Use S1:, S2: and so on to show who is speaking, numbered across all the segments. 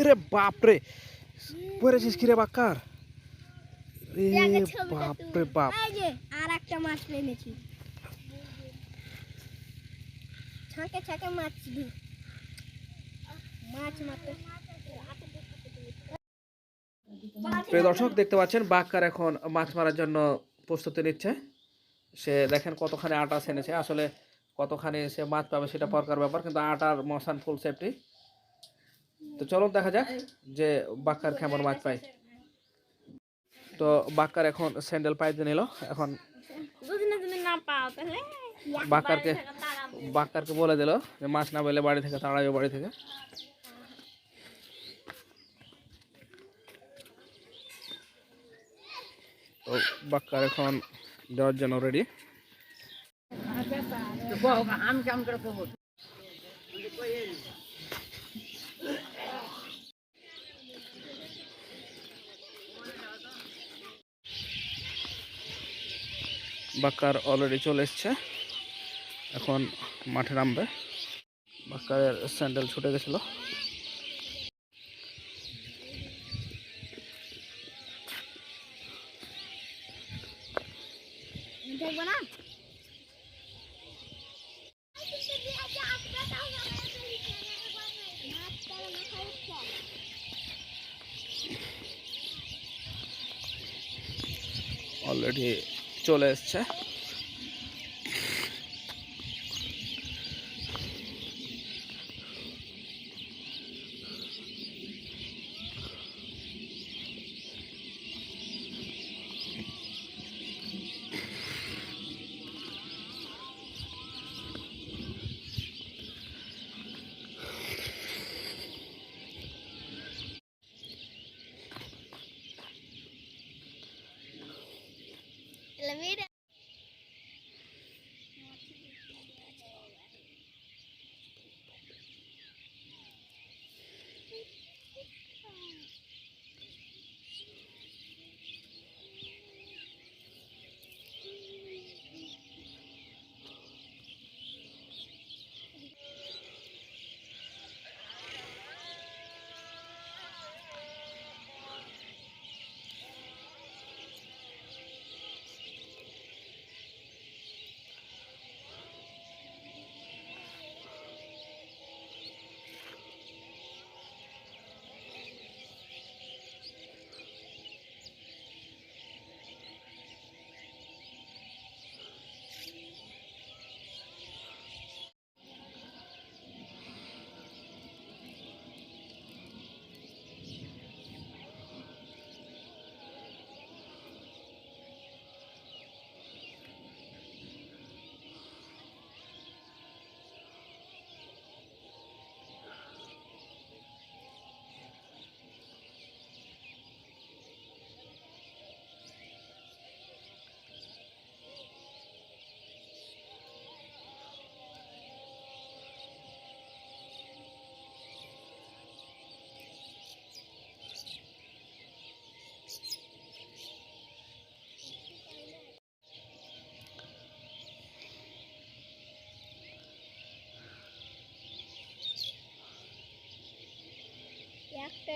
S1: এরে বাপরে। পড়েছিস কিরে বাক্কার? রে বাপরে বাপ।
S2: আর একটা মাছ এনেছি। ছাঁকে ছাঁকে মাছ দি মাছ মারতে।
S1: প্রিয় দর্শক দেখতে পাচ্ছেন বাক্কার এখন মাছ মারার জন্য প্রস্তুতি নিচ্ছে। সে দেখেন কতখানি আটা সেনেছে। আসলে কতখানি সে মাছ পাবে সেটা পরকার ব্যাপার কিন্তু আটার মশান ফুল সেফটি তো চলো দেখা যাক যে বাক্কার কেমন মাছ পায়। তো বাক্কার এখন স্যান্ডেল পাইতে নিল এখন
S2: দুদিনে যদি না পাও তাহলে।
S1: বাক্কারকে বাক্কারকে বলে দিল যে মাছ না পেলে বাড়ি থেকে তাড়াইও বাড়ি থেকে। তো বাক্কার এখন যাওয়ার জন্য রেডি বাক্কার অলরেডি চলে এসছে। এখন মাঠে নামবে। বাক্কারের স্যান্ডেল ছুটে গেছিল। অলরেডি চলে এসছে।
S2: servir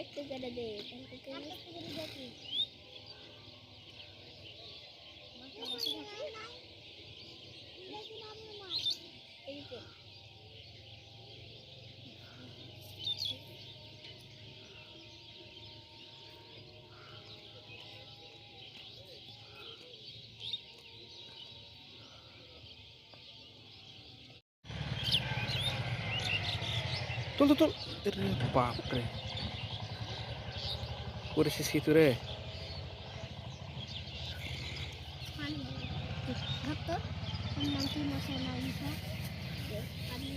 S2: একটা একটা করে দে এখান থেকে এই যে
S1: তুল তুল তুল এরে বাপরে করেছিস কি তুই রে?
S2: পানি ধরতো মাংসের মশলা ইসা পানি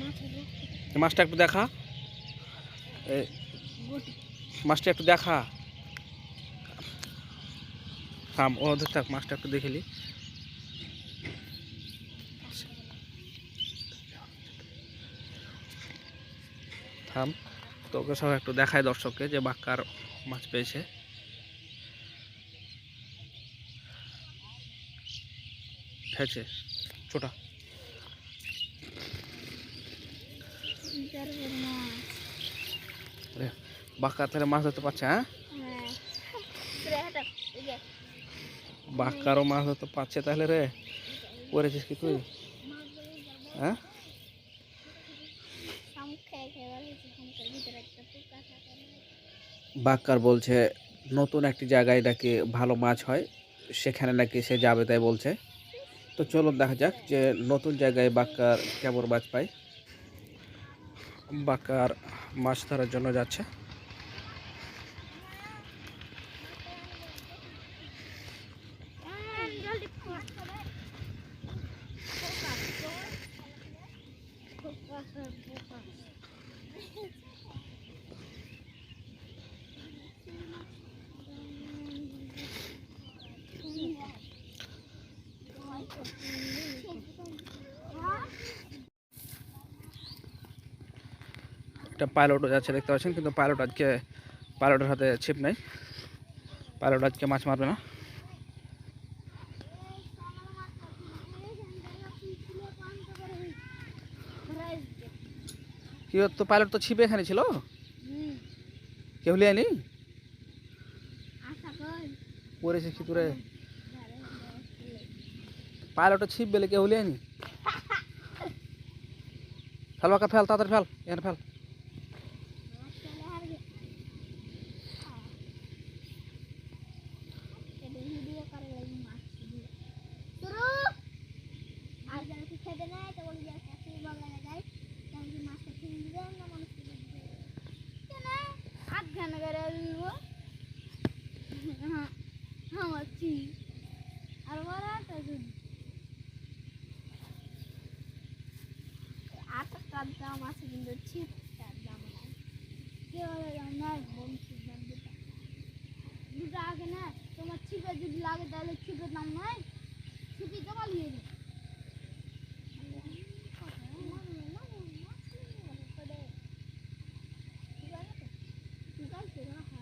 S2: মাছের
S1: এই মাছটা একটু দেখা। মাছটা একটু দেখা। থাম, ও থাক, মাছটা একটু দেখেলি থাম, তোকে সব একটু দেখায় দর্শককে যে বাক্কার মাছ পেয়েছে। খেয়েছে? ছোটা। বাক্কা তাহলে মাছ ধরতে পারছে হ্যাঁ? বাক্কারও মাছ ধরতে পারছে তাহলে রে। করেছিস কি তুই? হ্যাঁ?
S2: ভিতরে একটা পোকা থাকে।
S1: বাক্কার বলছে, নতুন একটি জায়গায় নাকি ভালো মাছ হয়, সেখানে নাকি সে যাবে, তাই বলছে। তো চলুন দেখা যাক যে নতুন জায়গায় বাক্কার কেমন মাছ পায়। বাক্কার মাছ ধরার জন্য যাচ্ছে।
S2: জলদি
S1: একটা পাইলটও যাচ্ছে দেখতে পাচ্ছেন? কিন্তু পাইলট আজকে পাইলটের হাতে ছিপ নেই। পাইলট আজকে মাছ মারবে না। কি তো পাইলট তো ছিপে এখানে ছিল? কেউ লিয়ানি পড়েছে কি তোরে পাইলটের ছিপ বেলে কেউ লিয়ানি ফেল বাকা, ফেল, তাড়াতাড়ি ফেল, এখানে ফেল
S2: ভিডিও করে লাগি মাছ শুরু আর যারা কি খেতে নেয় তো বলি যে কাছে বাগানে যাই তাহলে কি মাছটা ফিরে দিবে না মানুষ ফিরে দিবে কেন আধ ঘণ্টা করে দিব হ্যাঁ হ্যাঁ মাছি আর বড় একটা দুধ আটটার দাম আছে কিন্তু ছিপটার দাম নাই কেউ দাম নাই বংশীর দাম দুটা দুটো আগে না, তোমার ছিপে যদি লাগে তাহলে ছিপের দাম নয় ছুটি জমা নিয়ে ঠিক সাদা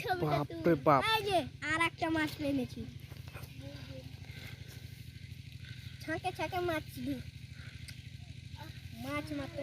S2: ছবিটা
S1: বাপরে
S2: তুল।
S1: বাপ
S2: এই যে আর একটা মাছ পেয়েছি ছাঁকে ছাঁকে মাছ দি মাছ মারতে